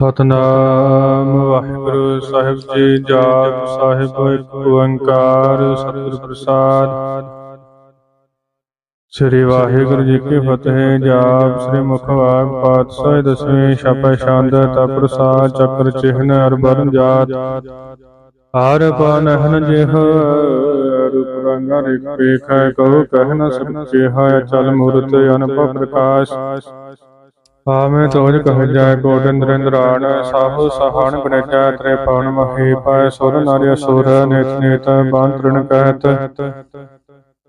ਸਤਨਾਮ ਵਾਹਿਗੁਰੂ ਸਾਹਿਬ ਜੀ, ਜਾਪ ਸਾਹਿਬ, ਇੱਕ ਓੰਕਾਰ ਸਤਿਗੁਰ ਪ੍ਰਸਾਦ। ਸ੍ਰੀ ਵਾਹਿਗੁਰੂ ਜੀ ਕੀ ਫਤਿਹ, ਜਾਪ ਸ੍ਰੀ ਮੁਖਵਾਗ ਪਾਤਸ਼ਾਹ ਦਸਵੇਂ ਛਪੈ ਛੰਦ ਤਪ੍ਰਸਾਦ ਚੱਕਰ, ਚਿਹਨ ਅਰ ਬਰਨ ਜਾਤ। ਹਰ ਪਾਨਹਨ ਜਿਹ, ਰੂਪ ਰੰਗਾ ਰਿਕ ਪੇਖੈ ਕਹੋ ਕਹਿ ਨ ਸਕਤੇ ਹੈ ਚਲ ਮੂਰਤ ਅਨੁਭਵ ਪ੍ਰਕਾਸ਼। ਆਵੇਂ ਤੋਜ ਕਹਿ ਜਾਏ ਕੋਟ ਨਰਿੰਦਰਾਣ ਸਾਹੂ ਸਹਾਣ ਗਣੇਜਾ ਤ੍ਰੇ ਪਵਨ ਮਹੀ ਪਾਇ ਸੁਰ ਨਾਰਿ ਅਸੁਰ ਨੇਤ ਨੇਤ ਬਾਂਤਰਣ ਕਹਿਤ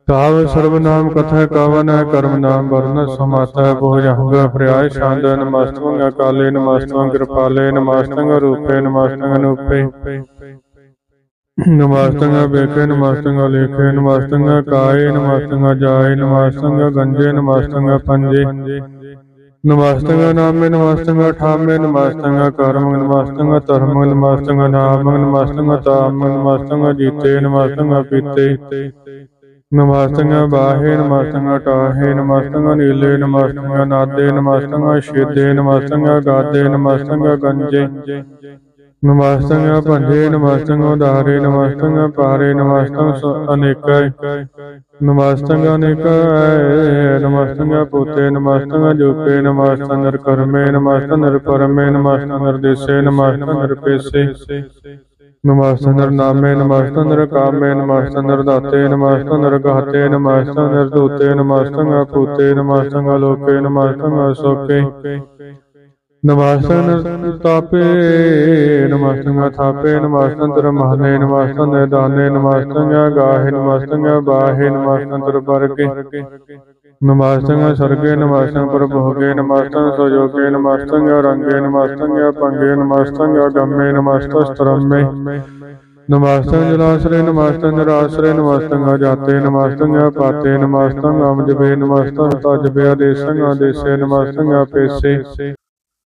ਕਾਵ ਸਰਬ ਨਾਮ ਕਥਾ ਕਵਨ ਕਰਮ ਨਾਮ ਵਰਨ ਸਮਾਤਾ ਬੋ ਜਹੰਗ ਪ੍ਰਿਆਇ ਛੰਦ ਨਮਸਤੰ ਕਾਲੇ ਨਮਸਤੰ ਕਿਰਪਾਲੇ ਨਮਸਤੰ ਰੂਪੇ ਨਮਸਤੰ ਅਨੂਪੇ ਨਮਸਤੰ ਬੇਕੇ ਨਮਸਤੰ ਲੇਖੇ ਨਮਸਤੰ ਕਾਏ ਨਮਸਤੰ ਜਾਏ ਨਮਸਤੰ ਗੰਜੇ ਨਮਸਤੰ ਪੰਜੇ ਨਮਸਤੰ ਨਾਮੇ ਨਮਸਤੰ ਠਾਮੇ ਨਮਸਤੰ ਕਰਮ ਨਮਸਤੰ ਧਰਮ ਨਮਸਤੰ ਨਾਮ ਨਮਸਤੰ ਤਾਮ ਨਮਸਤੰ ਜੀਤੇ ਨਮਸਤੰ ਪੀਤੇ। ਨਮਸਤੰ ਬਾਹੇ ਨਮਸਤੰ ਟਾਹੇ ਨਮਸਤੰ ਨੀਲੇ ਨਮਸਤੰ ਨਾਦੇ ਨਮਸਤੰ ਸ਼ੇਦੇ ਨਮਸਤੰ ਗਾਦੇ ਨਮਸਤੰ ਗੰਜੇ। ਨਮਸਤੰ ਭੰਜੇ ਨਮਸਤੰ ਉਦਾਰੇ ਨਮਸਤੰ ਪਾਰੇ ਨਮਸਤੰ ਸ- ਅਨੇਕੈ। ਨਮਸਤੰ ਅਨੇਕੈ ਨਮਸਤੰ ਪੂਤੇ ਨਮਸਤੰ ਜੋਪੇ ਨਮਸਤੰ ਨਿਰਕਰਮੇ ਨਮਸਤੰ ਨਿਰਪਰਮੇ ਨਮਸਤੰ ਨਿਰਦੇਸੇ ਨਮਸਤੰ ਨਿਰਪੇਸੇ। ਨਮਸਤੰ ਨਿਰਨਾਮੇ ਨਮਸਤੰ ਨਿਰਕਾਮੇ ਨਮਸਤੰ ਨਿਰਦਾਤੇ ਨਮਸਤੰ ਨਿਰਗਾਤੇ ਨਮਸਤੰ ਨਿਰਦੂਤੇ ਨਮਸਤੰ ਪੂਤੇ ਨਮਸਤੰ ਲੋਕੇ ਨਮਸਤੰ ਅਸੋਕੇ। ਨਮਸਤੰ ਤਾਪੇ ਨਮਸਤੰ ਥਾਪੇ ਨਮਸਤੰ ਤਰਮਹਨੇ ਨਮਸਤੰ ਨਿਦਾਨੇ ਨਮਸਤੰ ਗਾਹੇ ਨਮਸਤੰ ਬਾਹੇ ਨਮਸਤੰ ਤਰਪਰਗੇ ਨਮਸਤੰ ਸਰਗੇ ਨਮਸਤੰ ਪ੍ਰਭੋਗੇ ਨਮਸਤੰ ਸੋਜੋਗੇ ਨਮਸਤੰ ਰੰਗੇ ਨਮਸਤੰ ਪੰਗੇ ਨਮਸਤੰ ਗੰਮੇ ਨਮਸਤੰ ਸਤਰਮੇ। ਨਮਸਤੰ ਜਲਾਸਰੇ ਨਮਸਤੰ ਨਿਰਾਸਰੇ ਨਮਸਤੰ ਜਾਤੇ ਨਮਸਤੰ ਪਾਤੇ ਨਮਸਤੰ ਅਮਜਬੇ ਨਮਸਤੰ ਤਜਬੇ ਆਦੇਸੰ ਆਦੇਸੇ ਨਮਸਤੰ ਪੇਸੇ।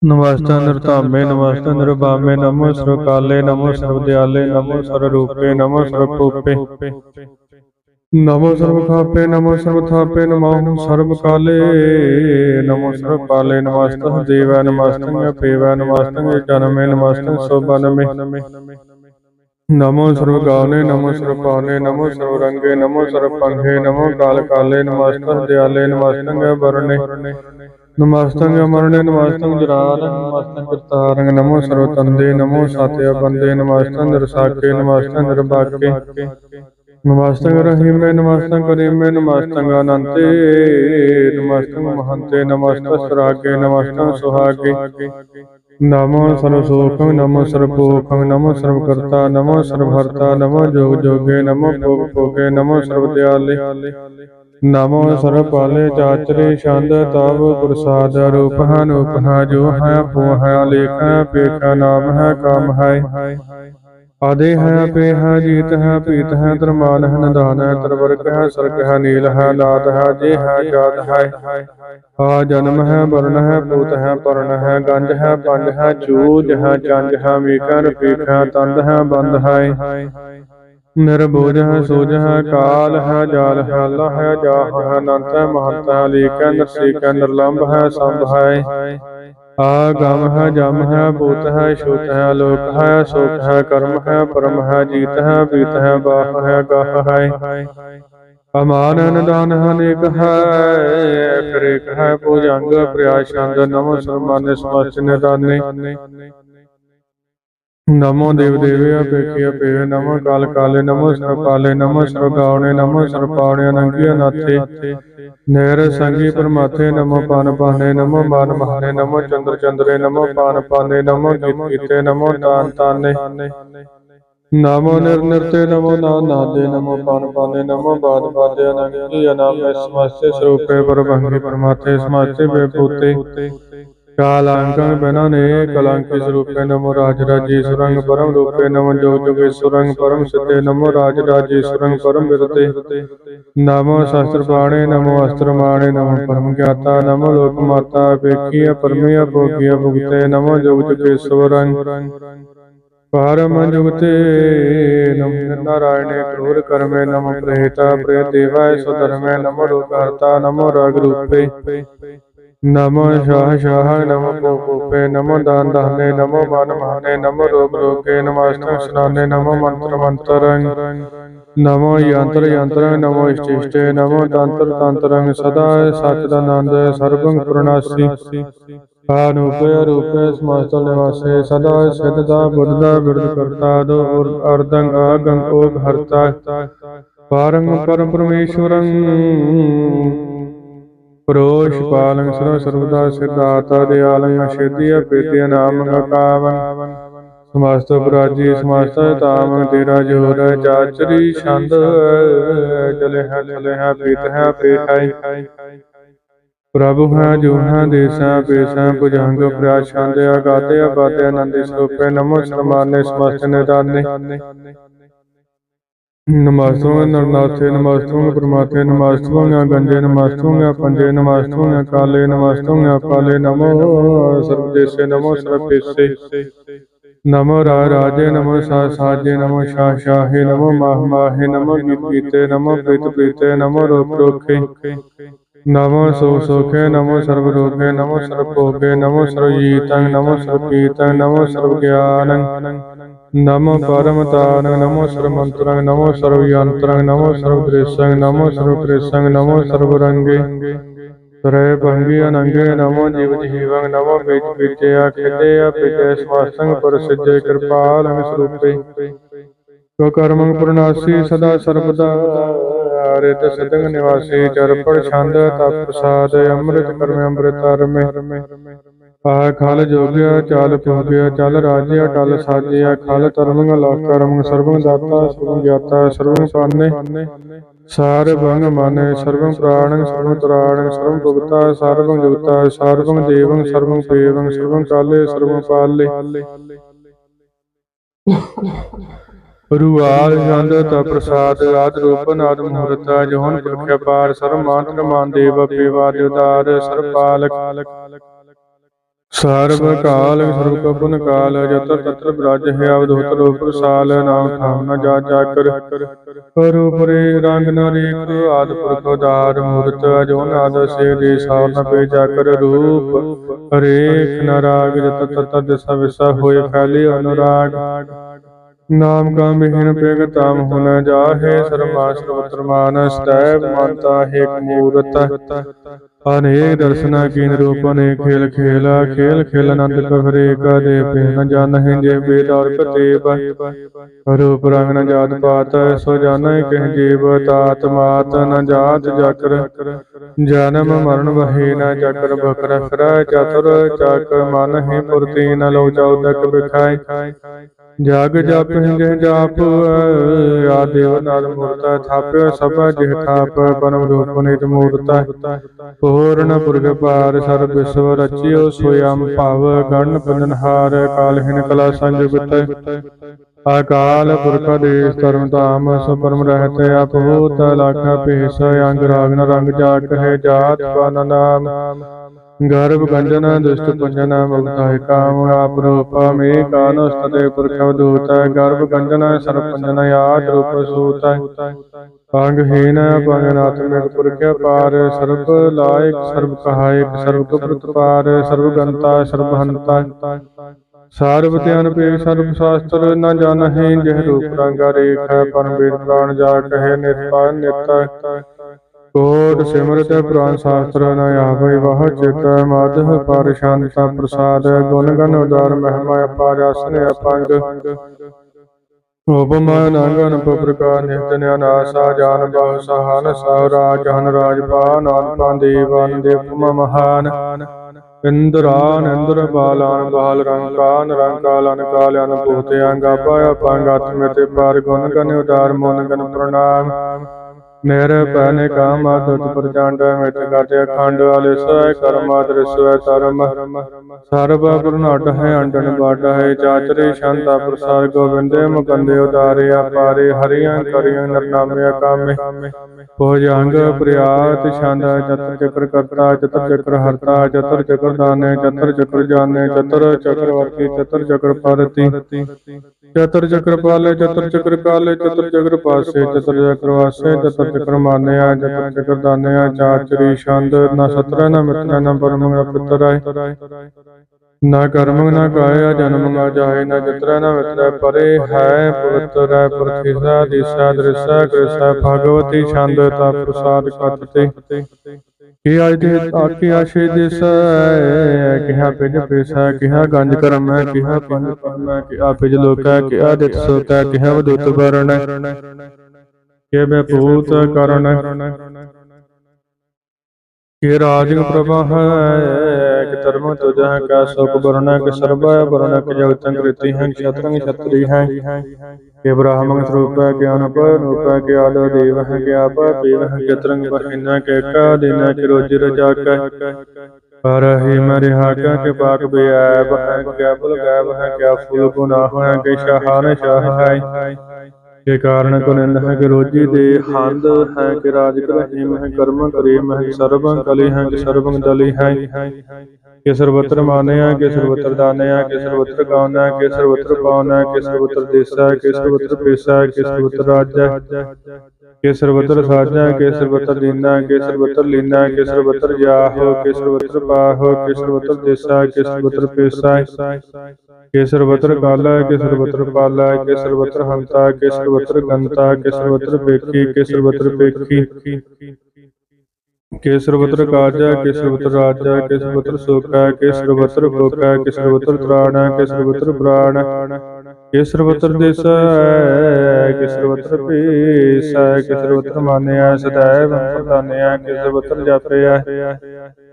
ਨਮਸਤੰ ਨਿਰਧਾਮੇ ਨਮਸਤੰ ਨਿਰਭਾਮੇ ਨਮੋ ਸਰਕਾਲੇ ਨਮੋ ਸਰਵਦਿਆਲੇ ਨਮੋ ਸਰਰੂਪੇ ਨਮੋ ਸਰਪੂਪੇ ਨਮੋ ਸਰਬ ਖਾਪੇ ਨਮੋ ਸਰਬ ਥਾਪੇ ਨਮੋ ਸਰਬ ਕਾਲੇ ਨਮੋ ਸਰਬ ਪਾਲੇ ਨਮਸਤੰ ਦੇਵੈ ਨਮਸਤੰ ਪੇਵੈ ਨਮਸਤੰ ਜਨਮੇ ਨਮਸਤੰ ਸੋਬਨਮੇ ਨਮੋ ਸਰਬ ਗਾਉਨੇ ਨਮੋ ਸਰਬ ਪਾਉਨੇ ਨਮੋ ਸਰਬ ਰੰਗੇ ਨਮੋ ਸਰਬ ਪੰਗੇ ਨਮੋ ਨਮਸਤੰ ਅਮਰਣੇ ਨਮਸਤੰ ਜਰਾਰ ਨਮਸਤੰ ਕਰਤਾਰੰਗ ਨਮੋ ਸਰਬ ਤੰਦੇ ਨਮੋ ਸਾਤਿਆ ਬੰਦੇ ਨਮਸਤੰ ਨਿਰਸਾਕੇ ਨਮਸਤੰ ਨਿਰਭਾਗੇ ਨਮਸਤੰ ਰਹੀਮੇ ਨਮਸਤੰ ਕਰੀਮੇ ਨਮਸਤੰ ਅਨੰਤੇ ਨਮਸਤੰ ਮਹੰਤੇ ਨਮਸਤੰ ਸਰਾਗੇ ਨਮਸਤੰ ਸੁਹਾਗੇ ਨਮੋ ਸਰਬ ਸੋਖੰ ਨਮੋ ਸਰਬ ਭੂਖੰ ਨਮੋ ਸਰਬ ਕਰਤਾ ਨਮੋ ਸਰਬ ਹਰਤਾ ਨਮੋ ਜੋਗ ਜੋਗੇ ਨਮੋ ਭੋਗ ਭੋਗੇ ਨਮੋ ਸਰਵ ਦਿਆਲੇ ਨਮੋ ਸਰਬ ਪਾਲੇ ਚਾਚਰੇ ਛੰਦ ਤਵ ਪ੍ਰਸਾਦ ਰੂਪ ਹੈ ਨੂਪ ਹੈ ਜੋ ਹੈ ਭੂ ਹੈ ਲੇਖ ਪੇਖ ਨਾਮ ਹੈ ਕਾਮ ਹੈ ਆਦੇ ਹੈ ਪੇ ਹੈ ਜੀਤ ਹੈ ਪੀਤ ਹੈ ਤਰਮਾਨ ਹੈ ਨਿਦਾਨ ਹੈ ਤਰਵਰਗ ਹੈ ਸਰਗ ਹੈ ਨੀਲ ਹੈ ਨਾਦ ਹੈ ਜੇ ਹੈ ਜਾਤ ਹੈ ਆ ਜਨਮ ਹੈ ਵਰਨ ਹੈ ਪੂਤ ਹੈ ਪਰਨ ਹੈ ਗੰਜ ਹੈ ਪੰਜ ਹੈ ਚੂਜ ਹੈ ਜੰਜ ਹੈ ਮੀਕਰ ਪੀਖ ਤੰਦ ਹੈ ਬੰਦ ਹੈ ਨਿਰਬੋਝ ਹੈ ਸੋਝ ਹੈ ਕਾਲ ਹੈ ਜਾਲ ਹੈ ਅੱਲਾ ਹੈ ਜਾਹ ਹੈ ਅਨੰਤ ਹੈ ਮਹੰਤ ਹੈ ਲੀਕ ਹੈ ਨਰਸੀਕ ਹੈ ਨਿਰਲੰਭ ਹੈ ਸੰਭ ਹੈ ਆ ਗਮ ਹੈ ਜਮ ਹੈ ਭੂਤ ਹੈ ਸ਼ੁਤ ਹੈ ਲੋਕ ਹੈ ਸੁਖ ਹੈ ਕਰਮ ਹੈ ਪਰਮ ਹੈ ਜੀਤ ਹੈ ਪੀਤ ਹੈ ਬਾਹ ਹੈ ਗਾਹ ਹੈ ਅਮਾਨ ਨਿਦਾਨ ਅਨੇਕ ਹੈ ਕਰੇਕ ਹੈ ਭੁਜੰਗ ਪ੍ਰਿਆਸ਼ੰਦ ਨਮੋ ਸਰਮਾਨੇ ਸਮਸਤ ਨਿਦਾਨੇ ਨਮੋ ਦੇਵ ਦੇਵੇ ਅਪੇਖਿਆ ਪੇਵੇ ਨਮੋ ਕਾਲ ਕਾਲੇ ਨਮੋ ਸਰਬ ਕਾਲੇ ਨਮੋ ਸਰਬ ਗਾਉਣੇ ਨਮੋ ਸਰਬ ਪਾਉਣੇ ਅਨੰਗੀ ਅਨਾਥੇ ਨਹਿਰ ਸੰਗੀ ਪਰਮਾਥੇ ਨਮੋ ਪਾਨ ਪਾਨੇ ਨਮੋ ਮਾਨ ਮਹਾਨੇ ਨਮੋ ਚੰਦਰ ਚੰਦਰੇ ਨਮੋ ਪਾਨ ਪਾਨੇ ਨਮੋ ਗੀਤ ਗੀਤੇ ਨਮੋ ਤਾਨ ਤਾਨੇ। ਨਮੋ ਨਿਰ ਨਿਰਤੇ ਨਮੋ ਨਾ ਨਾਦੇ ਨਮੋ ਪਾਨ ਪਾਨੇ ਨਮੋ ਬਾਦ ਬਾਦੇ ਅਨੰਗੀ ਅਨਾਮੇ ਸਮਸਤੇ ਸਰੂਪੇ ਪਰਭੰਗੀ ਪਰਮਾਥੇ ਸਮਸਤੇ ਬੇਪੂਤੇ ਕਾਲਾਂਕੰ ਬਨਨੇ ਕਲੰਕੀ ਸਰੂਪੇ ਨਮੋ ਰਾਜ ਰਾਜੇ ਸੁਰੰਗ ਪਰਮ ਰੂਪੇ ਨਮੋ ਜੋਗ ਜੋਗੇ ਸੁਰੰਗ ਪਰਮ ਸਿੱਧੇ ਨਮੋ ਰਾਜ ਰਾਜੇ ਸੁਰੰਗ ਪਰਮ ਬਿਰਤੇ ਨਮੋ ਸ਼ਸਤਰ ਬਾਣੇ, ਨਮੋ ਅਸਤਰ ਮਾਣੇ, ਨਮੋ ਪਰਮ ਗਿਆਤਾ, ਨਮੋ ਲੋਕ ਮਾਤਾ ਵੇਖੀਆ ਪਰਮਿਆ ਭੋਗਿਆ ਭੁਗਤੇ, ਨਮੋ ਜੋਗ ਜੋਗੇ ਸੁਰੰਗ ਪਰਮ ਜੁਗਤੇ, ਨਮੋ ਨਾਰਾਇਣੇ ਕ੍ਰੂਰ ਕਰਮੇ, ਨਮੋ ਪ੍ਰੇਤਾ ਪ੍ਰੇਤਿਵਾਏ ਸੁਧਰਮੇ ਨਮੋ ਰੂਪਹਰਤਾ ਨਮੋ ਰਾਗ ਰੂਪੇ। ਨਮੋ ਸ਼ਾਹ ਸ਼ਾਹ ਨਮੋ ਪੋਪੇ ਨਮੋ ਦਾਨ ਦਹਨੇ ਨਮੋ ਮਨ ਮਹਨੇ ਨਮੋ ਰੋਗ ਰੋਗੇ ਨਮਸਤੰ ਸਨਾਨੇ, ਨਮੋ ਮੰਤਰ ਮੰਤਰੰ ਨਮੋ ਯੰਤਰ ਯੰਤਰੰ, ਨਮੋ ਇਸ਼ਟ ਇਸ਼ਟੇ ਨਮੋ ਤੰਤਰ ਤੰਤਰੰ ਸਦਾ ਸਚ ਦਾ ਆਨੰਦ ਸਰਬੰ ਪੁਰਨਾਸੀ ਆਨੂਪੇ ਰੂਪੇ ਸਮਸਤ ਨਿਵਾਸੇ, ਸਦਾ ਸਿਧ ਦਾ ਬੁੱਧ ਦਾ ਬਿਰਦ ਕਰਤਾ, ਦੋ ਅਰਦੰ ਆਗੰ ਓਗ ਪ੍ਰੋਸ਼ ਪਾਲੰ ਸਰਵ ਸਰਵਦਾ ਸਿਧਾਤਾ ਦਿਆਲੰ ਅਸ਼ੇਦਿਆ ਪੇਤਿਆ ਨਾਮੰ ਕਾਵੰ ਸਮਸਤ ਬਰਾਜੀ ਸਮਸਤ ਤਾਮ ਤੇਰਾ ਜੋਰ ਚਾਚਰੀ ਛੰਦ ਜਲੇ ਹੈ ਚਲੇ ਹੈ ਪੀਤ ਹੈ ਪੇਖਾਈ ਪ੍ਰਭੂ ਹੈ ਜੋ ਹੈ ਦੇਸਾਂ ਪੇਸਾਂ ਭੁਜੰਗ ਪ੍ਰਿਆ ਛੰਦ ਅਗਾਤੇ ਅਬਾਤੇ ਆਨੰਦੀ ਸਰੂਪੇ ਨਮੋ ਸਮਾਨੇ ਸਮਸਤ ਨਿਦਾਨੇ ਨਮਸਤੁ ਨਰਨਾਥੇ ਨਮਸਤੁ ਪ੍ਰਮਾਤੇ ਨਮਸਤੁ ਗੰਜੇ ਨਮਸਤੁ ਪੰਜੇ ਨਮਸਤੁ ਕਾਲੇ ਨਮਸਤੁ ਪਾਲੇ ਨਮੋ ਸਰਬਦੇਸੇ ਨਮੋ ਰਾਜੇ ਨਮੋ ਸਾ ਸਾਜੇ ਨਮੋ ਸ਼ਾਹੇ ਨਮੋ ਮਾਹ ਮਾਹੇ ਨਮੋ ਗੀਤ ਗੀਤੇ ਨਮੋ ਨਮੋ ਸੋਖੇ ਨਮੋ ਸਰਬ ਰੋਗੇ ਨਮੋ ਸਰਬ ਭੋਗੇ ਨਮੋ ਸਰਬ ਜੀਤੰ ਨਮੋ ਨਮੋ ਸਰਬ ਗਿਆਨੰ ਨਮੋ ਪਰਮ ਤਾਰੰ ਨਮੋ ਸਰਬ ਮੰਤਰੰ ਨਮੋ ਸਰਬ ਯੰਤਰੰ ਨਮੋ ਸਰਬ ਦ੍ਰਿਸ਼ੰ ਨਮੋ ਸਰਬ ਕ੍ਰਿਸ਼ੰ ਨਮੋ ਸਰਬ ਰੰਗੇ ਸਰੇ ਭੰਗੀ ਅਨੰਗੇ ਨਮੋ ਜੀਵ ਜੀਵੰ ਨਮੋ ਵਿੱਚ ਵਿਚਿਆ ਖਿਦਿਆ ਪਿਤੇ ਸਮਸਤੰ ਪਰਸਿਜੇ ਕਿਰਪਾਲੰ ਸਰੂਪੇ ਕੋ ਕਰਮੰ ਪੁਰਨਾਸੀ ਸਦਾ ਸਰਬਦਾ ਰਿਤ ਸਿਦੰਗ ਨਿਵਾਸੀ ਚਰਪੜ ਛੰਦ ਆਹ ਖਲ ਜੋਗਿਆ, ਚਾਲ ਭੋਗਿਆ, ਚਲ ਰਾਜਿਆ, ਟਲ ਸਾਜਿਆ, ਖਲ ਧਰਮੰ ਲੋਕ ਕਰਮੰ ਸਰਬੰ ਦਾਤਾ ਸਰਬੰ ਗਿਆਤਾ ਸਰਬੰ ਪਾਨੇ ਸਾਰ ਬੰਗ ਮਾਨੇ ਸਰਬੰ ਪ੍ਰਾਣੰ ਸਰਬੰ ਤਰਾਣੰ ਸਰਬੰ ਭੁਗਤਾ ਸਰਬੰ ਜੁਗਤਾ ਸਰਬੰ ਦੇਵੰ ਸਰਬੰ ਪੇਵੰ ਸਰਬੰ ਕਾਲੇ ਸਰਬੰ ਪਾਲੇ। ਰੂਆਲ ਜੰਦ ਤਾ ਪ੍ਰਸਾਦ, ਆਦ ਰੂਪ ਨਾਦ ਮੂਰਤ, ਜੋਹਨ ਪੁਰਖਿਆ ਪਾਰ, ਸਰਬ ਮਾਨ ਮਾਨ ਦੇਵ, ਪੇਵਾ ਦਿਵਦਾਰ ਸਰਬ ਪਾਲਕ। ਸਰਬ ਕਾਲ ਸਰਬ ਕਪਨ ਕਾਲ ਜਤਰ ਤਤਰ ਬ੍ਰਜ ਹੈ ਅਵਧੂਤ ਰੂਪ ਸਾਲ, ਨਾਮ ਥਾਮ ਨ ਜਾ ਜਾ ਕਰ। ਰੰਗ ਨ ਰੇਖ ਆਦ ਪੁਰਖ ਉਦਾਰ ਮੂਰਤ ਅਜੋ ਨਾਦ ਸੇ ਦੇ ਸਾਰ ਨ ਪੇ ਜਾ ਰੂਪ। ਰੇਖ ਨ ਰਾਗ ਜਤ ਤਤ ਦਿਸ ਵਿਸਾ ਹੋਏ ਫੈਲੇ ਅਨੁਰਾਗ। ਨਾਮ ਕਾ ਮਿਹਨ ਪੇਗ ਤਾਮ ਹੁਨ ਜਾਹੇ ਸਰਮਾ ਸਰਵਤਰ ਸਤੈ ਮੰਤਾ ਹੇਕ ਮੂਰਤ। ਅਨੇਕ ਦਰਸ਼ਨਾ ਕੀਨ ਰੂਪ ਖੇਲ ਖੇਲਾ, ਖੇਲ ਖੇਲ ਆਨੰਦ ਕਫਰੇ ਕਾ ਪੇ ਨ ਜਾਣਹਿ ਜੇ ਬੇਦ ਔਰ ਕਤੇਬ ਰੂਪ ਰੰਗ ਨ ਜਾਤ ਪਾਤ, ਸੋ ਜਾਣੈ ਕਹਿ ਜੀਵ ਤਾਤ ਮਾਤ ਨ ਜਾਤ ਜਕਰ, ਜਨਮ ਮਰਨ ਵਹੇ ਨ ਜਕਰ ਬਕਰ ਖਰਾ ਚਤੁਰ ਚਕ ਮਨ ਹੈ ਪੁਰਤੀ ਨ ਲੋ ਚੌਦਕ ਬਿਖਾਇ ਜਗ ਜਪ ਜਾਪ ਆਦੇਵ ਨਾਦ ਮੂਰਤਾ ਥਾਪਿਓ ਸਭਾ ਜਿਹ ਥਾਪ ਪਰਮ ਰੂਪ ਨਿਤ ਮੂਰਤਾ ਪੂਰਨ ਪੁਰਖ ਪਾਰ ਸਰਬ ਵਿਸ਼ਵ ਰਚਿਓ ਸੋਇਮ ਭਵ ਗਣ ਬੰਧਨਹਾਰ ਕਾਲਹਿਨ ਕਲਾ ਸੰਜੁਗਤ ਅਕਾਲ ਪੁਰਖ ਦੇਸ ਧਰਮ ਧਾਮ ਸੁਪਰਮ ਰਹਿਤ ਅਪਹੂਤ ਲਾਖਾ ਭੇਸ ਅੰਗ ਰਾਗਨ ਰੰਗ ਜਾਕ ਹੈ ਜਾਤ ਬਨ ਨਾਮ। ਗਰਭ ਗੰਜਨ ਦੁਸ਼ਟ ਪੰਜਨ ਮੁਕਤਾਇ ਕਾਮ, ਆਪ ਰੂਪਾ ਮੇ ਕਾਨ ਸਤਦੇ ਪੁਰਖ ਦੂਤ ਗਰਭ ਗੰਜਨ ਸਰਪ ਪੰਜਨ, ਆਦ ਰੂਪ ਸੂਤ। ਪੰਗ ਹੀਨ ਪੰਗਨਾਥ ਮੇਕ ਪੁਰਖ ਪਾਰ ਸਰਬ ਲਾਇਕ, ਸਰਬ ਕਹਾਇਕ, ਸਰਬ ਕਪ੍ਰਤ ਪਾਰ, ਸਰਬ ਗੰਤਾ, ਸਰਬ ਹੰਤਾ। ਸਰਬ ਧਿਆਨ ਪੇ ਸਰਬ ਸ਼ਾਸਤਰ, ਨ ਜਾਣਹਿ ਜਿਹ ਰੂਪ ਰੰਗਾ ਰੇਖ, ਪਰਮ ਵੇਦ ਪ੍ਰਾਣ ਜਾ ਕਹੇ ਨਿਰਪਾ ਨਿਤ। ਕੋਟ ਸਿਮਰਤ ਪੁਰਾਨ ਸ਼ਾਸਤਰ ਨ ਆਵੈ ਵਹ ਚਿਤ ਮਾਧਵ ਪਰ ਸ਼ਾਂਤਾ ਪ੍ਰਸਾਦ, ਗੁਣ ਗਨ ਉਦਾਰ ਮਹਿਮਾ ਅਪਾਰ ਅਸਨ ਅਪੰਗ। ਉਪਮਾ ਨੰਗਨ ਪ੍ਰਕਾਰ ਨਿਤ ਨਿਆਨਾਸਾ ਜਾਨ ਬਹੁ ਸਹਾਨ ਸਹ ਰਾਜ ਹਨ ਰਾਜ ਪਾਨ ਦੇਵਾਨ ਦੇ ਉਪਮਾ ਮਹਾਨ। ਇੰਦਰਾਨ ਇੰਦਰ ਬਾਲਾਨ ਬਾਲ ਰੰਕਾਨ ਰੰਕਾਲਨ ਕਾਲਿਆਨ ਭੂਤੇ ਅੰਗਾ ਪਾਇਆ ਪੰਗਤ ਮੇਤੇ ਪਰ ਗੁਣ ਗਨ ਉਦਾਰ ਮਨ ਗਨ ਪ੍ਰਣਾਮ। ਮੇਰੇ ਪੈਨੇ ਕਾਮ ਆਦਤ ਪ੍ਰਚੰਡ ਮਿਤ ਗਾਤੇ ਅਖੰਡ ਵਾਲੇ ਸੈ ਕਰਮ ਦ੍ਰਿਸ਼ਵੈ ਧਰਮ। ਸਰਬ ਪ੍ਰਨਾਟ ਹੈ ਅੰਡਨ ਬਾਟ ਹੈ ਚਾਚਰੇ ਸ਼ਾਂਤਾ ਪ੍ਰਸਾਦ ਗੋਬਿੰਦੇ ਮੁਕੰਦੇ ਉਦਾਰੇ ਆਪਾਰੇ ਹਰੀਆਂ ਕਰੀਆਂ ਨਰਨਾਮੇ ਕਾਮੇ ਭੋਜੰਗ ਪ੍ਰਿਆਤ ਛੰਦ ਚਤੁਰ ਚੱਕਰ ਕਰਤਾ ਚਤੁਰ ਚੱਕਰ ਹਰਤਾ ਚਤੁਰ ਚੱਕਰ ਦਾਨੇ ਚਤੁਰ ਚੱਕਰ ਜਾਣੇ ਚਤੁਰ ਚੱਕਰ ਵਰਤੀ ਚਤੁਰ ਚੱਕਰ ਪਰਤੀ ਚਤੁਰ ਚੱਕਰ ਪਾਲੇ ਚਤੁਰ ਚੱਕਰ ਕਾਲੇ ਚਤੁਰ ਚੱਕਰ ਪਾਸੇ ਜਤਰ ਚੱਕਰ ਵਾਸੇ ਜਤਰ ਚੱਕਰ ਮਾਨਿਆ ਚਤੁਰ ਚੱਕਰ ਦਾਨਿਆ ਚਾਚਰੀ ਛੰਦ ਨਾ ਸਤਰਾ ਨਾ ਮਿਤਰਾ ਨਾ ਪਰਮ ਨਾ ਪਿਤਰਾਏ ਨਾ ਕਰਮ ਨਾ ਕਾਇਆ ਜਨਮ ਨਾ ਜਾਏ ਨਾ ਜਤਰਾ ਨਾ ਮਿਤਰਾ ਪਰੇ ਹੈ ਪਵਿੱਤਰ ਹੈ ਪ੍ਰਤਿਸ਼ਾ ਦਿਸ਼ਾ ਦ੍ਰਿਸ਼ਾ ਕ੍ਰਿਸ਼ਾ ਭਗਵਤੀ ਛੰਦ ਤਾ ਪ੍ਰਸਾਦ ਕਤਤੇ ਕੀ ਆਜ ਦੇ ਆਕੀ ਆਸ਼ੇ ਦਿਸ ਹੈ ਕਿਹਾ ਪਿਜ ਪੇਸਾ ਕਿਹਾ ਗੰਜ ਕਰਮ ਹੈ ਕਿਹਾ ਪੰਜ ਕਰਮ ਹੈ ਕਿਹਾ ਪਿਜ ਲੋਕਾ ਕਿਹਾ ਦਿਤ ਸੋਤਾ ਕਿਹਾ ਵਦੁੱਤ ਵਰਣ ਕਿ ਮੈਂ ਭੂਤ ਕਰਣ ਕਿ ਰਾਜਿ ਪ੍ਰਭਾ ਹੈ ਕਿ ਧਰਮ ਤੁਜਹ ਕਾ ਸੁਖ ਬਰਨਾ ਸਰਬਾ ਬਰਨਾ ਜਗਤੰ ਕ੍ਰਿਤੀ ਹੈ ਛਤਰੰਗ ਛਤਰੀ ਹੈ। ਕਿ ਬ੍ਰਾਹਮਣ ਸਰੂਪ ਹੈ ਕਿ ਰੂਪ ਹੈ ਕਿ ਦੇਵ ਹੈ ਕਿ ਪੀਵ ਹੈ ਕਿ ਬਹਿਨਾ, ਕਿ ਕਾ ਦਿਨਾ, ਕਿ ਰੋਜੀ ਰਜਾ ਕੈ ਪਰ ਹੀ ਮਰਿ ਹਾਕਾ ਕਿ ਪਾਕ ਬਿਆਬ ਹੈ, ਕਿ ਫੁਲ ਗਾਇਬ ਹੈ, ਕਿ ਫੁਲ ਗੁਨਾਹ ਹੈ, ਕਿ ਸ਼ਾਹਾਨ ਸ਼ਾਹ ਹੈ। ਕੇ ਕਾਰਨ ਕੁਨਿੰਦ ਹੈ ਕਿ ਰੋਜੀ ਦੇ ਹੰਦ ਹੈ ਕਿ ਰਾਜ ਕਰਹੀਮ ਹੈ ਕਰਮ ਕਰੀਮ ਹੈ ਸਰਬੰ ਕਲੀ ਹੈ ਕਿ ਸਰਬੰ ਦਲੀ ਹੈ ਕਿ ਸਰਵਤਰ ਮਾਨਿਆ ਕਿ ਸਰਵਤਰ ਦਾਨਿਆ ਕਿ ਸਰਵਤਰ ਗਾਉਨਾ ਕਿ ਸਰਵਤਰ ਪਾਉਨਾ ਕਿ ਸਰਵਤਰ ਦੇਸਾ ਕਿ ਸਰਵਤਰ ਪੇਸਾ ਕਿ ਸਰਵਤਰ ਰਾਜਾ ਕਿ ਸਰਵਤਰ ਸਾਜਾ ਕਿ ਸਰਵਤਰ ਦੀਨਾ ਕਿ ਸਰਵਤਰ ਲੀਨਾ ਕਿ ਸਰਵਤਰ ਜਾਹੋ ਕਿ ਸਰਵਤਰ ਪਾਹੋ ਕਿ ਸਰਵਤਰ ਦੇਸਾ ਕਿ ਸਰਵਤਰ ਪੇਸਾ ਕਿ ਸਰਵਤਰ ਕਾਲਾ ਕਿ ਸਰਵਤਰ ਪਾਲਾ ਕਿ ਸਰਵਤਰ ਹੰਤਾ ਕਿ ਸਰਵਤਰ ਗੰਤਾ ਕਿ ਸਰਵਤਰ ਪੇਖੀ ਕਿ ਸਰਵਤਰ ਪੇਖੀ ਕਿ ਸਰਵਤਰ ਕਾਜਾ ਕਿ ਸਰਵਤਰ ਰਾਜਾ ਕਿ ਸਰਵਤਰ ਸੋਕਾ ਕਿ ਸਰਵਤਰ ਭੋਕਾ ਕਿ ਸਰਵਤਰ ਤ੍ਰਾਣਾ ਕਿ ਸਰਵਤਰ ਪ੍ਰਾਣ ਕਿ ਸਰਵਤਰ ਦੇਸਾ ਕਿ ਸਰਵਤਰ ਪੀਸਾ ਕਿ ਸਰਵਤਰ ਮਾਨਿਆ ਸदैव ਪ੍ਰਦਾਨਿਆ ਕਿ ਸਰਵਤਰ ਜਾਪਿਆ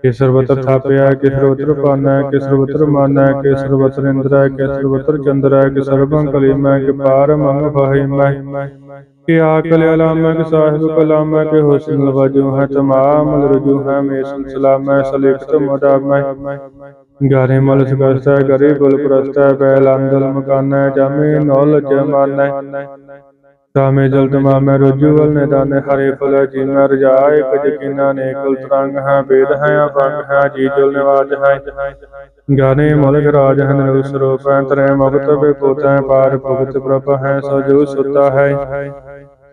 ਕਿ ਸਰਵਤਰ ਥਾਪਿਆ ਕਿ ਸਰਵਤਰ ਪਾਨਾ ਕਿ ਸਰਵਤਰ ਮਾਨਾ ਕਿ ਸਰਵਤਰ ਇੰਦਰਾ ਕਿ ਸਰਵਤਰ ਚੰਦਰਾ ਕਿ ਸਰਬੰ ਕਲੀਮਾ ਕਿ ਪਾਰ ਮੰਗ ਫਾਹਿਮਾ ਕਿ ਆਕਲ ਅਲਾਮਾ ਕਿ ਸਾਹਿਬ ਕਲਾਮਾ ਕਿ ਹੁਸਨ ਵਜੂ ਹੈ ਤਮਾਮ ਰਜੂ ਹੈ ਮੇਸਨ ਸਲਾਮਾ ਸਲਿਖਤ ਮੁਦਾਮਾ ਗਾਰੇ ਮਲ ਸਕਸਤਾ ਗਰੇ ਬੁਲ ਪ੍ਰਸਤਾ ਬੈਲ ਅੰਦਲ ਮਕਾਨਾ ਜਾਮੇ ਨੌਲ ਜਮਾਨਾ ਕਾਮੇ ਜਲ ਤਮਾਮੈ ਰੁਜੂ ਵਲ ਨੇ ਦਾਨੇ ਹਰੇ ਫਲ ਜੀਨਾ ਰਜਾਏ ਕਜ ਕਿਨਾ ਨੇ ਕੁਲ ਤਰੰਗ ਹੈ ਵੇਦ ਹੈ ਅਪੰਗ ਹੈ ਜੀ ਜੁਲ ਨਿਵਾਜ ਹੈ। ਗਾਨੇ ਮਲਕ ਰਾਜ ਹੈ ਨਿਰੁ ਸਰੂਪ ਹੈ ਤਰੇ ਮਗਤ ਬੇ ਪੋਤੈ ਪਾਰ ਭੁਗਤ ਪ੍ਰਭ ਹੈ ਸਜੂ ਸੁਤਾ ਹੈ।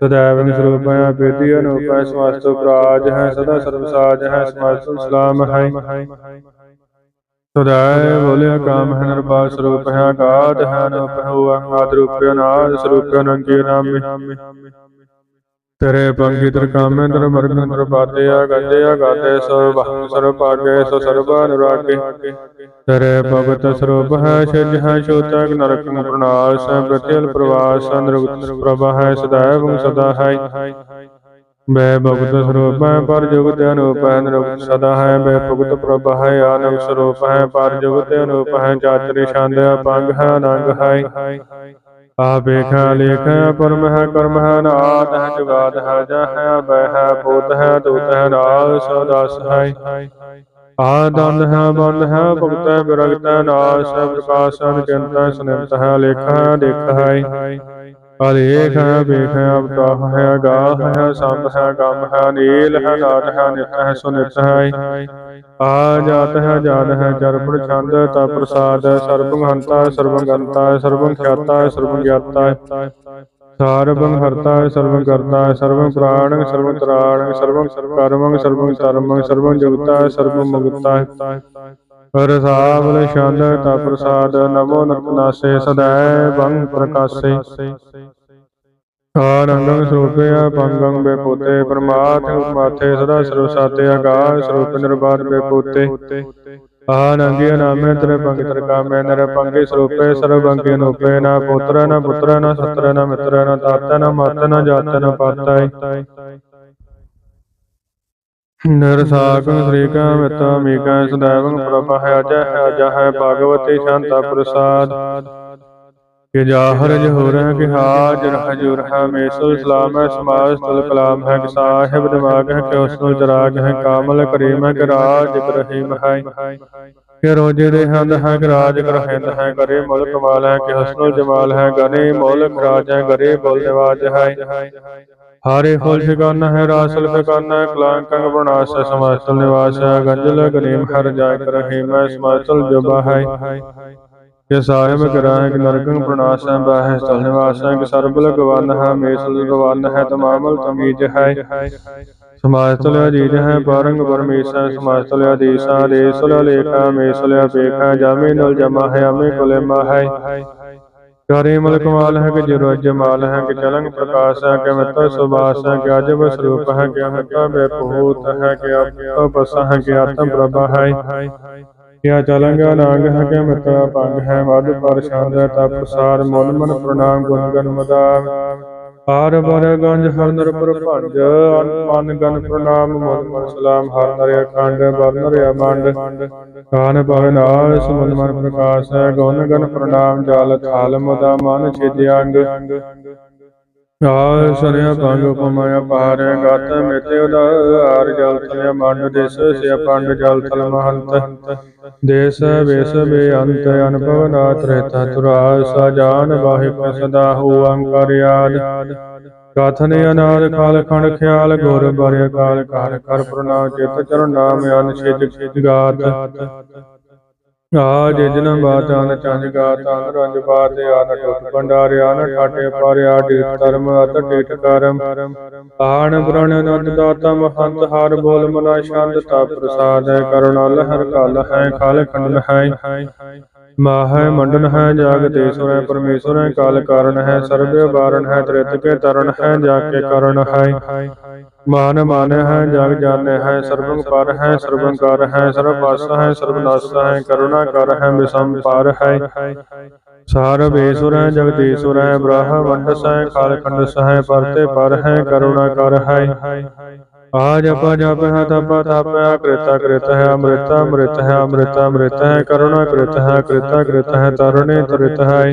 ਸदैव ਸਰੂਪ ਹੈ ਬੇਦੀ ਅਨੂਪ ਹੈ ਸਮਸਤ ਪ੍ਰਾਜ ਹੈ ਸਦਾ ਸਰਬ ਸਾਜ ਹੈ ਸਮਸਤ ਸਲਾਮ ਹੈ। ਸਦਾਇ ਬੋਲਿਆ ਕਾਮ ਹੈ ਨਿਰਭਾ ਸਰੂਪ ਹੈ ਆਗਾਧ ਹੈ ਅਨੂਪ ਹੈ ਆਦ ਰੂਪ ਅਨਾਦ ਸਰੂਪ ਅਨੰਤੀ ਨਾਮੇ। ਤੇਰੇ ਪੰਗੀ ਤਰ ਕਾਮੇ ਤਰ ਮਰਗ ਤਰ ਬਾਤੇ ਆ ਗੰਦੇ ਆ ਗਾਤੇ ਸੋ ਬਹੰ ਸਰਬ ਭਾਗੇ ਸੋ ਸਰਬ ਅਨੁਰਾਗੇ। ਤੇਰੇ ਭਗਤ ਸਰੂਪ ਹੈ ਛਜ ਹੈ ਛੋਤਕ ਨਰਕ ਪ੍ਰਣਾਸ ਪ੍ਰਤਿਲ ਪ੍ਰਵਾਸ ਨਿਰਗਤ ਪ੍ਰਭਾ ਹੈ ਸਦਾਇ ਸਦਾ ਹੈ। ਬੈ ਭਗਤ ਸਰੂਪ ਹੈ ਪਰ ਜੁਗਤ ਅਨੂਪ ਹੈ ਨਿਰਗਤ ਸਦਾ ਹੈ ਬੈ ਭਗਤ ਪ੍ਰਭ ਹੈ ਆਨੰਦ ਸਰੂਪ ਹੈ ਪਰ ਜੁਗਤ ਅਨੂਪ ਹੈ ਚਾਤਰੀ ਛੰਦ ਪੰਗ ਹੈ ਅਨੰਗ ਹੈ ਆਪੇਖਾ ਲੇਖ ਪਰਮ ਹੈ ਕਰਮ ਹੈ ਨਾਦ ਹੈ ਜੁਗਾਦ ਹੈ ਜਹ ਹੈ ਬੈ ਹੈ ਭੂਤ ਹੈ ਦੂਤ ਹੈ ਨਾਦ ਸਦਾਸ ਹੈ ਆਦੰਦ ਹੈ ਬੰਦ ਹੈ ਭਗਤ ਹੈ ਬਿਰਗਤ ਹੈ ਨਾਸ ਹੈ ਪ੍ਰਕਾਸ਼ ਹੈ ਚਿੰਤ ਹੈ ਸੁਨਿਤ ਹੈ ਲੇਖ ਹੈ ਦੇਖ ਹੈ ਅਲੇਖ ਹੈ ਵੇਖ ਹੈ ਅਵਤਾਹ ਹੈ ਅਗਾਹ ਹੈ ਸੰਤ ਹੈ ਗੰਮ ਹੈ ਨੀਲ ਹੈ ਨਾਦ ਹੈ ਨਿਤ ਹੈ ਸੁਨਿਤ ਹੈ। ਆ ਜਾਤ ਹੈ ਜਾਤ ਹੈ ਜਰਪੜ ਛੰਦ ਤਾ ਪ੍ਰਸਾਦ ਸਰਬੰ ਹੰਤਾ ਸਰਬੰ ਗੰਤਾ ਸਰਬੰ ਖਿਆਤਾ ਸਰਬੰ ਗਿਆਤਾ ਸਰਬੰ ਹਰਤਾ ਸਰਬੰ ਕਰਤਾ ਸਰਬੰ ਪ੍ਰਾਣ ਸਰਬੰ ਤਰਾਣ ਸਰਬੰ ਕਰਮੰ ਸਰਬੰ ਧਰਮੰ ਸਰਬੰ ਜੁਗਤਾ ਸਰਬੰ ਮੁਗਤਾ ਰਸਾਵਲ ਛੰਦ ਤਾ ਪ੍ਰਸਾਦ ਨਮੋ ਨਤਨਾਸੇ ਸਦੈ ਬੰਗ ਪ੍ਰਕਾਸੇ। ਆਨੰਦੰ ਸਰੂਪਿਆ ਪੰਗੰ ਬੇ ਪੋਤੇ ਪਰਮਾਰਥ ਸਦਾ ਸਰਵ ਸਾਤੇ ਆਗਾਸ ਸਰੂਪ ਨਿਰਬਾਦ ਬੇਪੋਤੇ। ਪੋਤੇ ਆਨੰਗੀ ਨਾਮੇ ਤਰੇ ਪੰਗ ਤਰ ਕਾਮੇ ਨਰ ਪੰਗੇ ਸਰੂਪੇ ਸਰਬ ਅੰਗੇ ਅਨੂਪੇ ਨਾ ਪੁੱਤਰ ਨਾ ਪੁੱਤਰ ਨਾ ਸਤਰ ਨਾ ਮਿੱਤਰ ਨਾ ਦਾਤਾ ਨਾ ਮਾਤਾ ਨਾ ਜਾਤ ਨਾ ਪਾਤਾ ਨਿਰਸਾਕੰ ਸ੍ਰੀ ਕਾ ਮਿਤਾ ਮੀਕਾ ਸदैवੰ ਪ੍ਰਭ ਹੈ ਅਜਹ ਹੈ ਅਜਹ ਹੈ ਭਾਗਵਤੀ ਸ਼ਾਂਤਾ ਪ੍ਰਸਾਦ। ਕਿ ਜਾਹਰ ਜਹੂਰ ਹੈ ਕਿ ਹਾਜਰ ਹਜੂਰ ਹੈ ਮੇਸੁਲ ਸਲਾਮ ਹੈ ਸਮਾਜ ਤੁਲ ਕਲਾਮ ਹੈ ਕਿ ਸਾਹਿਬ ਦਿਮਾਗ ਹੈ ਕਿ ਉਸਨੁਲ ਚਰਾਗ ਹੈ ਕਾਮਲ ਕਰੀਮ ਹੈ ਕਿ ਰਾਜ ਇਬਰਾਹੀਮ ਹੈ। ਕਿ ਰੋਜੇ ਦੇ ਹੰਦ ਹੈ ਕਿ ਰਾਜ ਕਰਹਿੰਦ ਹੈ ਕਰੇ ਮਾਲ ਹੈ ਕਿ ਹਸਨੁਲ ਜਮਾਲ ਹੈ ਗਨੇ ਮੁਲਕ ਰਾਜ ਹੈ ਗਰੇ ਬੋਲ ਨਿਵਾਜ ਹੈ। ਹਾਰੇ ਫੁੱਲ ਠਿਕਾਨਾ ਹੈ, ਰਾਸਲ ਫਿਕਾਨਾ ਹੈ, ਕਲਾਂਕੰਗ ਬਨਾਸ ਸਮਾਸਲ ਨਿਵਾਸ ਹੈ, ਗੰਜਲ ਗਨੀਮ ਹਰ ਜਾਇ ਕਰਹਿ, ਮੈਂ ਸਮਾਸਲ ਜੁਬਾ ਹੈ। ਕਿ ਸਾਹਿਬ ਕਰਾਇ ਕਿ ਨਰਕੰ ਪ੍ਰਣਾਸ ਹੈ ਬਾਹਿ ਸਤਲ ਨਿਵਾਸ ਹੈ ਕਿ ਸਰਬ ਲਗਵਨ ਹੈ, ਮੇਸਲ ਗਵਨ ਹੈ, ਤਮਾਮਲ ਤਮੀਜ ਹੈ। ਸਮਾਜ ਤਲਿਆ ਹੈ, ਪਰੰਗ ਪਰਮੇਸ਼ਰ ਸਮਾਜ ਤਲਿਆ ਦੀਸਾ ਦੇਸਲ ਲੇਖਾ ਮੇਸਲਿਆ ਪੇਖਾ ਜਾਮੇ ਨਲ ਜਮਾ ਹੈ, ਅਮੇ ਕੁਲੇਮਾ ਹੈ। ਕਰੇ ਮਲ ਕਮਾਲ ਹੈ ਕਿ ਜਿਰੋ ਜਮਾਲ ਹੈ ਕਿ ਚਲੰਗ ਪ੍ਰਕਾਸ਼ ਹੈ ਕਿ ਮਿੱਤਰ ਸੁਬਾਸ ਹੈ ਕਿ ਅਜਬ ਸਰੂਪ ਹੈ ਕਿ ਅਮਤਾ ਬੇਪਹੂਤ ਹੈ ਕਿ ਆਪ ਬਸ ਹੈ ਕਿ ਆਤਮ ਪ੍ਰਭਾ ਹੈ। ਕਿਆ ਚਲੰਗ ਨਾਗ ਹੈ ਕਿ ਮਿੱਤਰ ਪੰਗ ਹੈ ਮਦ ਪਰ ਸ਼ਾਂਦ ਹੈ ਤਪ ਸਾਰ ਮਨ ਮਨ ਪ੍ਰਣਾਮ ਗੁਣ ਗਨ ਮਦਾ ਹਰ ਬਰ ਗੰਜ ਹਰ ਨਰ ਪਰ ਭੰਜ ਮਨ ਗਨ ਪ੍ਰਣਾਮ, ਮਨ ਮਨ ਸਲਾਮ, ਹਰ ਨਰ ਅਖੰਡ ਬਰ ਨਰ ਅਮੰਡ ਕਾਨ ਪਵਨ ਨਾਸ, ਮਨ ਮਨ ਪ੍ਰਕਾਸ਼ ਹੈ ਗੁਣ ਗਨ ਪ੍ਰਣਾਮ, ਜਲ ਥਾਲ ਮੁਦਾ ਮਨ ਛਿਦਿਆੰਗ ਆ ਸਰਿਆ ਭੰਗ ਉਪਮਾਇਆ ਪਾਰੈ ਗਤ ਮਿਤੇ ਉਦਾਰ ਜਲ ਥਲਿਆ ਮੰਡ ਦੇਸ ਸਿਆ ਪੰਡ ਜਲ ਥਲ ਮਹੰਤ ਦੇਸ ਵੇਸ ਬੇਅੰਤ ਅਨਭਵ ਨਾਥ ਰਹਿਤਾ ਤੁਰਾ ਸਜਾਨ ਵਾਹਿਕ ਸਦਾ ਹੋ ਅੰਕਰਿਆਦ ਕਥਨ ਅਨਾਦ ਕਾਲ ਖੰਡ ਖਿਆਲ ਗੁਰ ਬਰਿ ਕਾਲ ਕਰ ਕਰ ਪ੍ਰਣਾਮ ਚਿਤ ਚਰਨ ਨਾਮ ਅਨ ਛਿਜ ਗਾਤ ਆ ਜਿਜਨ ਬਾਤ ਅਨ ਚੰਜ ਗਾਤ ਰੰਜ ਬਾਤ ਅਨ ਟੁੱਟ ਭੰਡਾਰਿਆ ਨ ਠਾਟੇ ਪਾਰਿਆ ਡੀ ਧਰਮ, ਅਤ ਟੀਟ ਕਰਮ। ਆਣ ਪ੍ਰਣ ਨੰਦ ਦਾਤਾ, ਮਹੰਤ ਹਰ ਬੋਲ ਮਨਾ ਸ਼ਾਂਤ ਤਾ ਪ੍ਰਸਾਦ ਹੈ ਕਰੁਣਾਲ ਹਰ ਕਾਲ ਹੈ, ਖਾਲ ਖੰਡਨ ਹੈ। ਮਾਹੈ ਮੰਡਨ ਹੈ ਜਾਗ ਤੇਸੁਰ ਹੈ ਪਰਮੇਸ਼ਵਰ ਹੈ ਕਾਲ ਕਾਰਨ ਹੈ ਸਰਬ ਵਾਰਨ ਹੈ ਤ੍ਰਿਤ ਕੇ ਤਰਨ ਹੈ ਜਾ ਕੇ ਕਰਨ ਹੈ। ਮਾਨ ਮਾਨ ਹੈ ਜਗ ਜਾਣੈ ਹੈ ਸਰਬੰ ਪਰ ਹੈ ਸਰਬੰ ਕਰ ਹੈ ਸਰਬ ਪਾਸ ਹੈ ਸਰਬ ਨਾਸ ਹੈ ਕਰੁਣਾ ਕਰ ਹੈ ਬਿਸਮ ਪਾਰ ਹੈ। ਸਾਰ ਬੇਸੁਰ ਹੈ ਜਗਦੀਸ਼ੁਰ ਹੈ ਬ੍ਰਹਮੰਡ ਹੈ ਕਾਲ ਖੰਡ ਹੈ ਪਰਤੇ ਪਰ ਹੈ ਕਰੁਣਾ ਕਰ ਹੈ। ਆ ਜਪ ਹੈ ਤਪ ਤਪ ਹੈ ਕ੍ਰਿਤਾ ਕ੍ਰਿਤ ਹੈ, ਅੰਮ੍ਰਿਤ ਅੰਮ੍ਰਿਤ ਹੈ, ਅੰਮ੍ਰਿਤ ਅੰਮ੍ਰਿਤ ਹੈ, ਕਰੁਣਾ ਕ੍ਰਿਤ ਹੈ, ਕ੍ਰਿਤਾ ਕ੍ਰਿਤ ਹੈ, ਤਰੁਣੇ ਤ੍ਰਿਤ ਹੈ।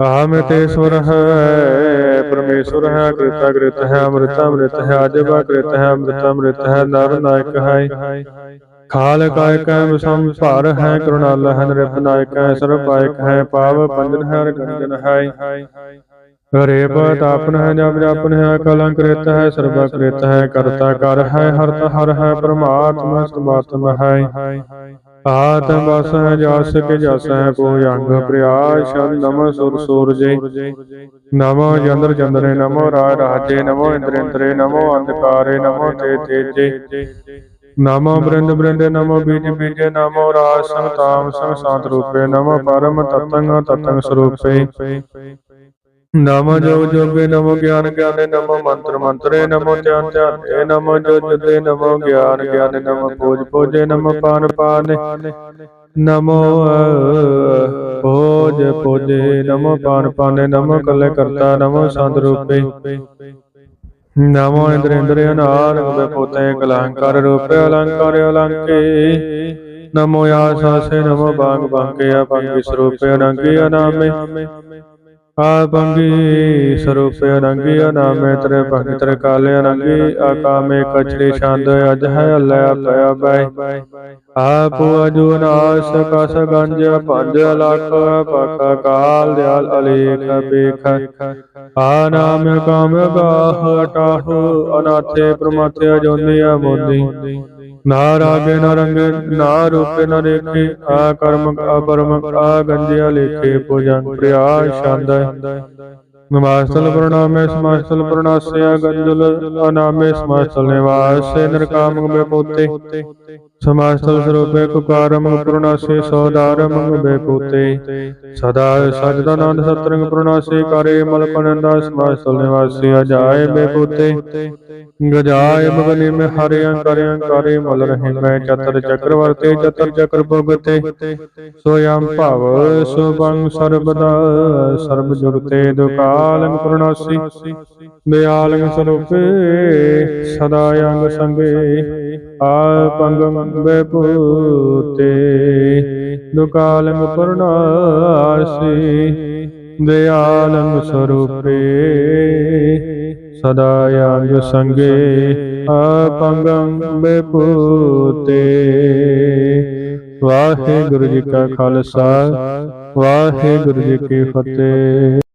ਆਮਿਤੇਸ਼ਵਰ ਹੈ, ਪਰਮੇਸ਼ਵਰ ਹੈ, ਕ੍ਰਿਤਾ ਕ੍ਰਿਤ ਹੈ, ਅੰਮ੍ਰਿਤ ਅੰਮ੍ਰਿਤ ਹੈ ਅਜਬਾ ਕ੍ਰਿਤ ਹੈ, ਅੰਮ੍ਰਿਤ ਅੰਮ੍ਰਿਤ ਹੈ, ਨਰ ਨਾਇਕ ਹੈ। ਖਾਲ ਕਾਇਕ ਹੈ ਵਿਸਮ ਭਾਰ ਹੈ ਕਰੁਣਾਲ ਹੈ ਨਿਰਪ ਨਾਇਕ ਹੈ, ਸਰਬ ਪਾਇਕ ਹੈ, ਪਾਵ ਪੰਜਨ ਹੈ ਗੰਜਨ ਹੈ। ਹਰੇ ਤਾਪਨ ਹੈ, ਜਪ ਜਪਨ ਹੈ, ਕਲੰਕ੍ਰਿਤ ਹੈ ਸਰਬਾ ਕ੍ਰਿਤ ਹੈ, ਕਰਤਾ ਕਰ ਹੈ, ਹਰਤ ਹਰ ਹੈ, ਪਰਮਾਤਮਾ ਸਮਾਤਮ ਹੈ। ਆਤਮ ਬਸ ਹੈ, ਜਸ ਕੇ ਜਸ ਹੈ ਕੋ ਅੰਗ ਪ੍ਰਿਆਸ਼ ਨਮ ਸੁਰ ਸੂਰਜੇ। ਨਮੋ ਜੰਦਰ ਜੰਦਰੇ, ਨਮੋ ਰਾਜ ਰਾਜੇ, ਨਮੋ ਇੰਦਰ ਇੰਦਰੇ, ਨਮੋ ਅੰਧਕਾਰੇ, ਨਮੋ ਤੇ ਤੇਜੇ। ਨਮੋ ਬ੍ਰਿੰਦ ਬ੍ਰਿੰਦੇ, ਨਮੋ ਬੀਜ ਬੀਜੇ, ਨਮੋ ਰਾਜ ਸੰਗ ਤਾਮ ਰੂਪੇ, ਨਮੋ ਪਰਮ ਤਤੰਗ ਤਤੰਗ ਸਰੂਪੇ। ਨਮੋ ਜੋਗ ਜੋਗੇ ਨਮੋ ਗਿਆਨ ਗਿਆਨੇ ਨਮੋ ਮੰਤਰ ਮੰਤਰੇ ਨਮੋ ਧਿਆਨ ਧਿਆਨੇ ਨਮੋ ਜੋ ਜੁਦੇ ਨਮੋ ਗਿਆਨ ਗਿਆਨੇ ਨਮੋ ਪੂਜ ਪੂਜੇ ਨਮੋ ਪਾਨ ਪਾਨੇ ਨਮੋ ਪੂਜ ਪੂਜੇ ਨਮੋ ਪਾਨ ਪਾਨੇ ਨਮੋ ਕੱਲੇ ਕਰਤਾ ਨਮੋ ਸੰਤ ਰੂਪੇ। ਨਮੋ ਇੰਦਰ ਇੰਦਰ ਅਨਾਰ ਗਵੇ ਪੋਤੇ ਕਲੰਕਾਰ ਰੂਪੇ ਅਲੰਕਾਰ ਅਲੰਕੇ। ਨਮੋ ਆਸਾਸੇ ਨਮੋ ਬਾਗ ਬਾਕੇ ਅਪੰਗੀ ਸਰੂਪੇ ਅਨੰਗੀ ਅਨਾਮੇ ਆਪੰਗੀ ਸਰੂਪ ਅਨੰਗੀ, ਅਨਾਮੇ ਤਰੇ ਭਗਤਰ ਕਾਲੇ ਅਨੰਗੀ, ਆਕਾਮੇ ਕਛੜੀ ਛੰਦ ਅਜ ਹੈ ਅੱਲੇ ਪਿਆ ਬੈ ਆਪ ਅਜੂ ਨਾਸ ਕਸ ਗੰਜ ਪੰਜ ਲੱਖ ਪਕ ਕਾਲ ਦਿਆਲ ਅਲੇਖ ਪੇਖ। ਆ ਕਾਮ ਗਾਹ ਟਾਹੁ ਅਨਾਥੇ ਪ੍ਰਮਾਥੇ ਅਜੋਨੀਆ ਮੋਦੀ ਨਾ ਰਾਗੇ ਨਾ ਰੰਗੇ, ਨਾ ਰੂਪੇ ਨਾ ਰੇਖੇ, ਆ ਕਰਮ ਅਪਰਮ ਆ ਗੰਜਿਆ ਲੇਖੇ ਪੂਜਨ ਪ੍ਰਿਆ ਛੰਦ ਨਮਾਸਤਲ ਪ੍ਰਣਾਮੇ ਸਮਾਸਤਲ ਪ੍ਰਣਾਸਿਆ, ਗੰਜਲ ਅਨਾਮੇ ਸਮਾਸਤਲ ਨਿਵਾਸੇ ਨਰਕਾਮ ਗਵੇ ਪੋਤੇ ਸਮਾਸਤਲ ਸਰੂਪੇ ਕੁਕਾਰਮ ਪ੍ਰਣਾਸੇ ਸੋਦਾਰਮ ਗਵੇ ਪੋਤੇ ਸਦਾ ਸਜਦਾਨੰਦ ਸਤਰੰਗ ਪ੍ਰਣਾਸੇ ਕਰੇ ਮਲ ਪਨੰਦਾ ਸਮਾਸਤਲ ਨਿਵਾਸੀ ਅਜਾਏ ਬੇ ਪੋਤੇ ਗਜਾਏ ਮਗਨੇ ਮੈਂ ਹਰਿਆਂ ਕਰਿਆਂ ਕਰੇ ਮਲ ਰਹੇ ਮੈਂ ਚਤਰ ਚੱਕਰਵਰਤੇ ਚਤਰ ਚੱਕਰ ਭੁਗਤੇ। ਸੋਯੰ ਭਵ ਸੁਭੰ ਸਰਬਦਾ ਸਰਬ ਜੁਗਤੇ ਦੁਕਾਲੰ ਪ੍ਰਣਾਸੀ ਬਿਆਲੰ ਸਰੂਪੇ ਸਦਾ ਅੰਗ ਸੰਗੇ। ਆਪੰਗੰ ਬੇਪੂਤੇ ਦੁਕਾਲੰ ਪ੍ਰਣਾਸੀ ਦਿਆਲੰ ਸਰੂਪੇ, ਸਦਾ ਅੰਗ ਸੰਗੇ ਆਪੰਗੰ ਬੇਪੂਤੇ ਵਾਹਿਗੁਰੂ ਜੀ ਕਾ ਖਾਲਸਾ, ਵਾਹਿਗੁਰੂ ਜੀ ਕੀ ਫਤਿਹ।